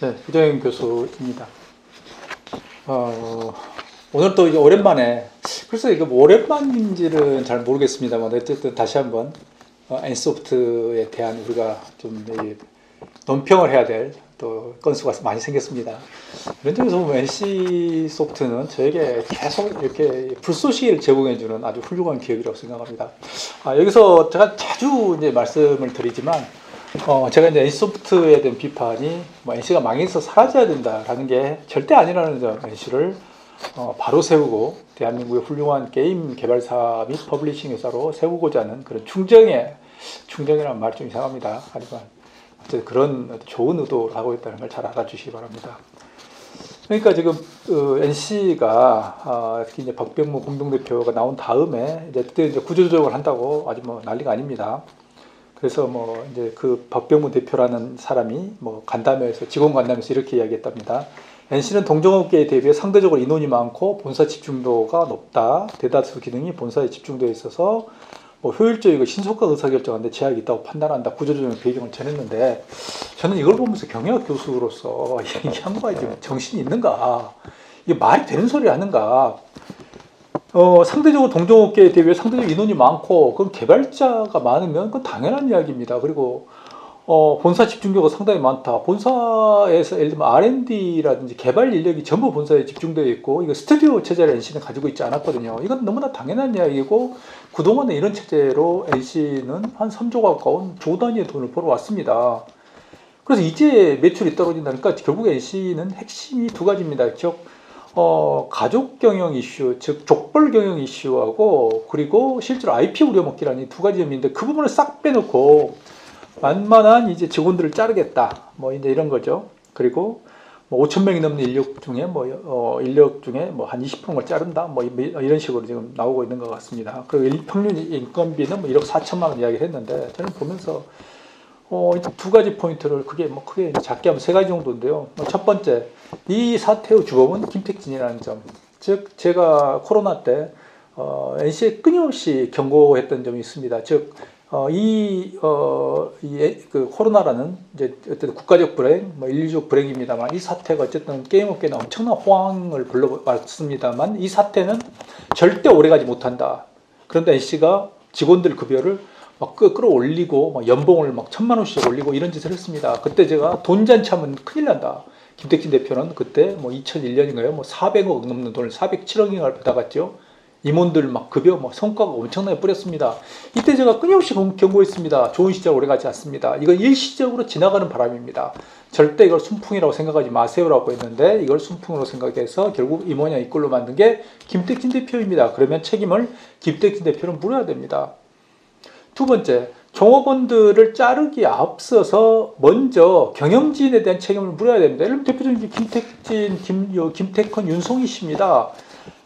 네, 유정현 교수입니다. 어, 오늘 또 이제 오랜만에, 글쎄 이거 뭐 오랜만인지는 잘 모르겠습니다만, 어쨌든 다시 한번 어, 엔소프트에 대한 우리가 좀 이, 논평을 해야 될 또 건수가 많이 생겼습니다. 이런 점에서 보면 NC 소프트는 저에게 계속 이렇게 불쏘시개를 제공해주는 아주 훌륭한 기업이라고 생각합니다. 아, 여기서 제가 자주 이제 말씀을 드리지만, 어, 제가 이제 NC소프트에 대한 비판이 뭐 NC가 망해서 사라져야 된다라는 게 절대 아니라는 점, NC를 어, 바로 세우고 대한민국의 훌륭한 게임 개발사 및 퍼블리싱 회사로 세우고자 하는 그런 충정의 충정이라는 말이 좀 이상합니다. 하지만 어쨌든 그런 좋은 의도를 하고 있다는 걸 잘 알아주시기 바랍니다. 그러니까 지금 어, NC가 아, 특히 이제 박병무 공동대표가 나온 다음에 이제 그때 이제 구조조정을 한다고 아주 뭐 난리가 아닙니다. 그래서 뭐 이제 그 박병무 대표라는 사람이 뭐 간담회에서 직원 간담회에서 이렇게 이야기했답니다. NC는 동종업계에 대비해 상대적으로 인원이 많고 본사 집중도가 높다. 대다수 기능이 본사에 집중되어 있어서 뭐 효율적이고 신속한 의사결정하는데 제약이 있다고 판단한다. 구조조정 배경을 전했는데 저는 이걸 보면서 경영학 교수로서 이 양반이 지금 정신이 있는가? 이게 말이 되는 소리 하는가? 어, 상대적으로 동종업계에 대비해 상대적으로 인원이 많고 그럼 개발자가 많으면 그건 당연한 이야기입니다. 그리고 어, 본사 집중도가 상당히 많다. 본사에서 예를 들면 R&D라든지 개발 인력이 전부 본사에 집중되어 있고 이거 스튜디오 체제를 NC는 가지고 있지 않았거든요. 이건 너무나 당연한 이야기고 그동안에 이런 체제로 NC는 한 3조 가까운 조 단위의 돈을 벌어왔습니다. 그래서 이제 매출이 떨어진다니까 결국 NC는 핵심이 두 가지입니다. 즉 어, 가족 경영 이슈, 즉 족 벌 경영 이슈하고 그리고 실제로 IP 우려먹기라는 이두 가지 점인데 그 부분을 싹 빼놓고 만만한 이제 직원들을 자르겠다. 뭐 이제 이런 거죠. 그리고 뭐 5천 명이 넘는 인력 중에 뭐 어, 인력 중에 뭐 한 20%를 자른다. 뭐 이- 이런 식으로 지금 나오고 있는 것 같습니다. 그리고 일- 평균 인건비는 뭐 1억 4천만 원 이야기를 했는데 저는 보면서 어, 이두 가지 포인트를 크게 뭐 크게 작게 하면 세 가지 정도인데요. 뭐첫 번째, 이 사태의 주범은 김택진이라는 점. 즉 제가 코로나 때 어, NC에 끊임없이 경고했던 점이 있습니다. 즉 어, 이, 어, 이, 에- 그, 코로나라는, 이제, 어쨌든 국가적 불행, 뭐, 인류적 불행입니다만, 이 사태가 어쨌든 게임업계는 엄청난 호황을 불러왔습니다만, 이 사태는 절대 오래가지 못한다. 그런데 NC가 직원들 급여를 막 끌- 끌어올리고, 막 연봉을 막 천만 원씩 올리고 이런 짓을 했습니다. 그때 제가 돈 잔치하면 큰일 난다. 김택진 대표는 그때 뭐 2001년인가요? 뭐 400억 넘는 돈을 407억인가를 받아갔죠. 임원들 막 급여 뭐 성과가 엄청나게 뿌렸습니다. 이때 제가 끊임없이 경- 경고했습니다. 좋은 시절 오래 가지 않습니다. 이건 일시적으로 지나가는 바람입니다. 절대 이걸 순풍이라고 생각하지 마세요라고 했는데 이걸 순풍으로 생각해서 결국 이 모양 이꼴로 만든 게 김택진 대표입니다. 그러면 책임을 김택진 대표는 물어야 됩니다. 두 번째, 종업원들을 자르기 앞서서 먼저 경영진에 대한 책임을 물어야 됩니다. 예를 대표적인 게 김택진, 김, 요, 김태컨, 윤송희 씨입니다.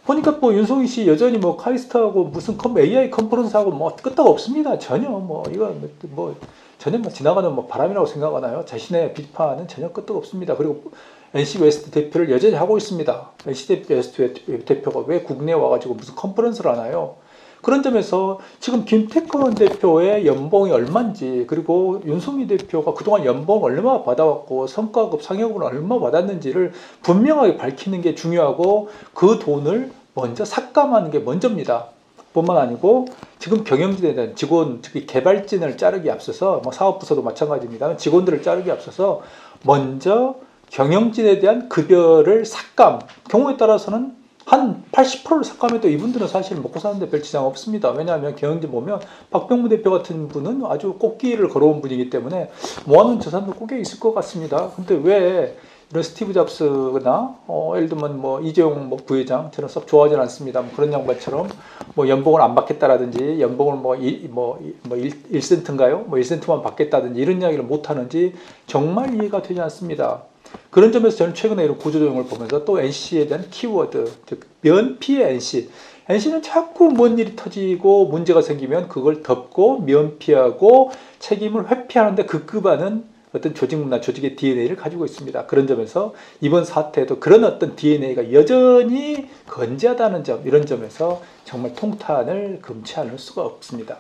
보니까 뭐 윤송희 씨 여전히 뭐 카이스트하고 무슨 컴, AI 컨퍼런스하고 뭐 끄떡 없습니다. 전혀 뭐 이거 뭐 전혀 뭐 지나가는 뭐 바람이라고 생각하나요? 자신의 비판은 전혀 끄떡 없습니다. 그리고 NC 웨스트 대표를 여전히 하고 있습니다. NC 웨스트 대표가 왜 국내에 와가지고 무슨 컨퍼런스를 하나요? 그런 점에서 지금 김태권 대표의 연봉이 얼마인지 그리고 윤송희 대표가 그동안 연봉 얼마 받아왔고 성과급 상여금을 얼마 받았는지를 분명하게 밝히는 게 중요하고 그 돈을 먼저 삭감하는 게 먼저입니다. 뿐만 아니고 지금 경영진에 대한 직원 특히 개발진을 자르기 앞서서 뭐 사업부서도 마찬가지입니다. 직원들을 자르기 앞서서 먼저 경영진에 대한 급여를 삭감 경우에 따라서는 한 80%를 삭감해도 이분들은 사실 먹고 사는데 별 지장 없습니다. 왜냐하면 경영진 보면 박병무 대표 같은 분은 아주 꽃길을 걸어온 분이기 때문에 모아놓은 재산도 꽤 있을 것 같습니다. 근데 왜 이런 스티브 잡스나 어, 예를 들면 뭐 이재용 뭐 부회장 저는 썩 좋아하지 않습니다. 뭐 그런 양반처럼 뭐 연봉을 안 받겠다라든지 연봉을 뭐, 이, 뭐, 이- 뭐 1, 1센트인가요? 뭐 1센트만 받겠다든지 이런 이야기를 못 하는지 정말 이해가 되지 않습니다. 그런 점에서 저는 최근에 이런 구조조정을 보면서 또 NC에 대한 키워드, 즉 면피의 NC. NC는 자꾸 뭔 일이 터지고 문제가 생기면 그걸 덮고 면피하고 책임을 회피하는데 급급하는 어떤 조직 문화, 조직의 DNA를 가지고 있습니다. 그런 점에서 이번 사태에도 그런 어떤 DNA가 여전히 건재하다는 점, 이런 점에서 정말 통탄을 금치 않을 수가 없습니다.